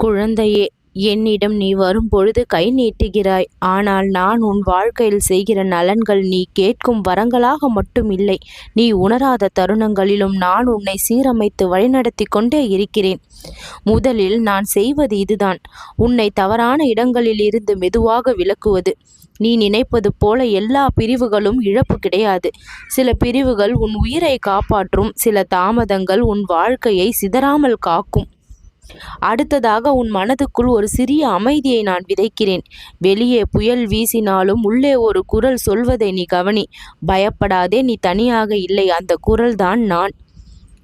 குழந்தையே என்னிடம் நீ வரும்பொழுது கை நீட்டுகிறாய். ஆனால் நான் உன் வாழ்க்கையில் செய்கிற நலன்கள் நீ கேட்கும் வரங்களாக மட்டும் இல்லை. நீ உணராத தருணங்களிலும் நான் உன்னை சீரமைத்து வழிநடத்தி கொண்டே இருக்கிறேன். முதலில் நான் செய்வது இதுதான். உன்னை தவறான இடங்களில் இருந்து மெதுவாக விலக்குவது. நீ நினைப்பது போல எல்லா பிரிவுகளும் இழப்பு கிடையாது. சில பிரிவுகள் உன் உயிரை காப்பாற்றும் சில தாமதங்கள் உன் வாழ்க்கையை சிதறாமல் காக்கும். அடுத்ததாக உன் மனதுக்குள் ஒரு சிறிய அமைதியை நான் விதைக்கிறேன். வெளியே புயல் வீசினாலும் உள்ளே ஒரு குரல் சொல்வதை நீ கவனி. பயப்படாதே நீ தனியாக இல்லை அந்த குரல்தான் நான்.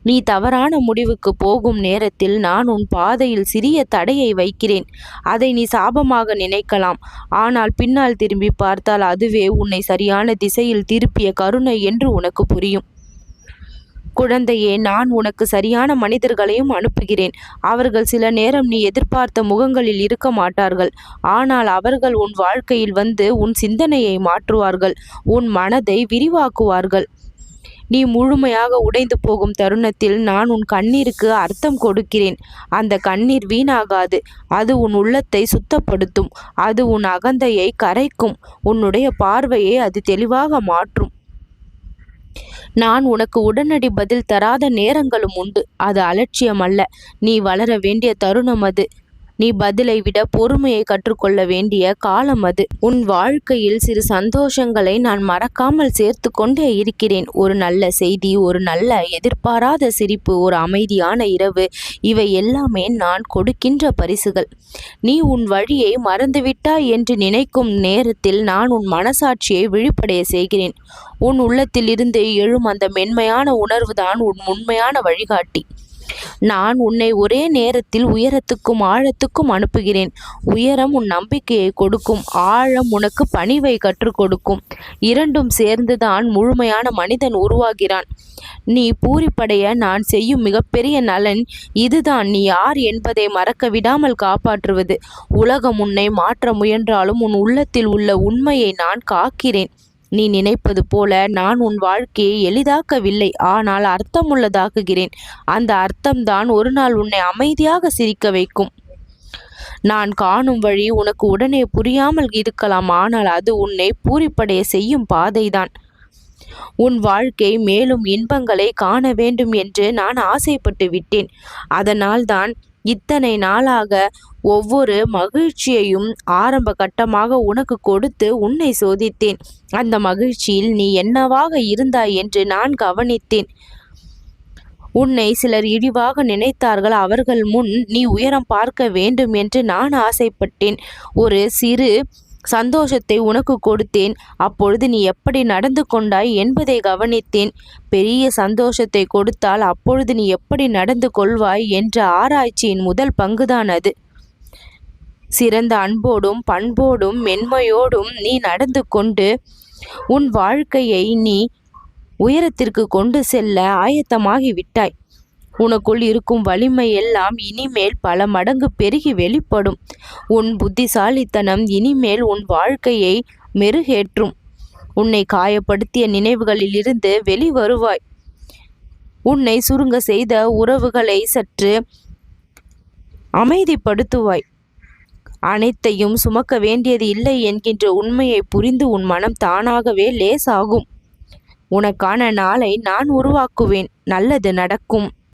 நீ தவறான முடிவுக்கு போகும் நேரத்தில் நான் உன் பாதையில் சிறிய தடையை வைக்கிறேன். அதை நீ சாபமாக நினைக்கலாம். ஆனால் பின்னால் திரும்பி பார்த்தால் அதுவே உன்னை சரியான திசையில் திருப்பிய கருணை என்று உனக்கு புரியும். குழந்தையே நான் உனக்கு சரியான மனிதர்களையும் அனுப்புகிறேன். அவர்கள் சில நேரம் நீ எதிர்பார்த்த முகங்களில் இருக்க மாட்டார்கள். ஆனால் அவர்கள் உன் வாழ்க்கையில் வந்து உன் சிந்தனையை மாற்றுவார்கள். உன் மனதை விரிவாக்குவார்கள். நீ முழுமையாக உடைந்து போகும் தருணத்தில் நான் உன் கண்ணீருக்கு அர்த்தம் கொடுக்கிறேன். அந்த கண்ணீர் வீணாகாது. அது உன் உள்ளத்தை சுத்தப்படுத்தும். அது உன் அகந்தையை கரைக்கும். உன்னுடைய பார்வையை அது தெளிவாக மாற்றும். நான் உனக்கு உடனடி பதில் தராத நேரங்களும் உண்டு. அது அலட்சியம் அல்ல நீ வளர வேண்டிய தருணம் அது. நீ பதிலை விட பொறுமையை கற்றுக்கொள்ள வேண்டிய காலம் அது. உன் வாழ்க்கையில் சிறு சந்தோஷங்களை நான் மறக்காமல் சேர்த்து கொண்டே இருக்கிறேன். ஒரு நல்ல செய்தி ஒரு நல்ல எதிர்பாராத சிரிப்பு ஒரு அமைதியான இரவு இவை எல்லாமே நான் கொடுக்கின்ற பரிசுகள். நீ உன் வழியை மறந்துவிட்டாய் என்று நினைக்கும் நேரத்தில் நான் உன் மனசாட்சியை விழிப்படைய செய்கிறேன். உன் உள்ளத்தில் இருந்து எழும் அந்த மென்மையான உணர்வுதான் உன் உண்மையான வழிகாட்டி. நான் உன்னை ஒரே நேரத்தில் உயரத்துக்கும் ஆழத்துக்கும் அனுப்புகிறேன். உயரம் உன் நம்பிக்கையை கொடுக்கும். ஆழம் உனக்கு பணிவை கற்றுக் கொடுக்கும். இரண்டும் சேர்ந்துதான் முழுமையான மனிதன் உருவாகிறான். நீ பூரிப்படைய நான் செய்யும் மிகப்பெரிய நலன் இதுதான். நீ யார் என்பதை மறக்க விடாமல் காப்பாற்றுவது. உலகம் உன்னை மாற்ற முயன்றாலும் உன் உள்ளத்தில் உள்ள உண்மையை நான் காக்கிறேன். நீ நினைப்பது போல நான் உன் வாழ்க்கையை எளிதாக்கவில்லை. ஆனால் அர்த்தமுள்ளதாக்குகிறேன். அந்த அர்த்தம்தான் ஒரு நாள் உன்னை அமைதியாக சிரிக்க வைக்கும். நான் காணும் வழி உனக்கு உடனே புரியாமல் இருக்கலாம். ஆனால் அது உன்னை பூரிப்படைய செய்யும் பாதைதான். உன் வாழ்க்கை மேலும் இன்பங்களை காண வேண்டும் என்று நான் ஆசைப்பட்டு விட்டேன். அதனால்தான் இத்தனை நாளாக ஒவ்வொரு மகிழ்ச்சியையும் ஆரம்ப கட்டமாக உனக்கு கொடுத்து உன்னை சோதித்தேன். அந்த மகிழ்ச்சியில் நீ என்னவாக இருந்தாய் என்று நான் கவனித்தேன். உன்னை சிலர் இழிவாக நினைத்தார்கள். அவர்கள் முன் நீ உயரம் பார்க்க வேண்டும் என்று நான் ஆசைப்பட்டேன். ஒரு சிறு சந்தோஷத்தை உனக்கு கொடுத்தேன். அப்பொழுது நீ எப்படி நடந்து கொண்டாய் என்பதை கவனித்தேன். பெரிய சந்தோஷத்தை கொடுத்தால் அப்பொழுது நீ எப்படி நடந்து கொள்வாய் என்ற ஆராய்ச்சியின் முதல் பங்குதான் அது. சிறந்த அன்போடும் பண்போடும் மென்மையோடும் நீ நடந்து கொண்டு உன் வாழ்க்கையை நீ உயரத்திற்கு கொண்டு செல்ல ஆயத்தமாகி விட்டாய். உனக்குள் இருக்கும் வலிமை எல்லாம் இனிமேல் பல மடங்கு பெருகி வெளிப்படும். உன் புத்திசாலித்தனம் இனிமேல் உன் வாழ்க்கையை மெருகேற்றும். உன்னை காயப்படுத்திய நினைவுகளிலிருந்து வெளிவருவாய். உன்னை சுருங்க செய்த உறவுகளை சற்று அமைதிப்படுத்துவாய். அனைத்தையும் சுமக்க வேண்டியது இல்லை என்கின்ற உண்மையை புரிந்து உன் மனம் தானாகவே லேசாகும். உனக்கான நாளை நான் உருவாக்குவேன். நல்லது நடக்கும்.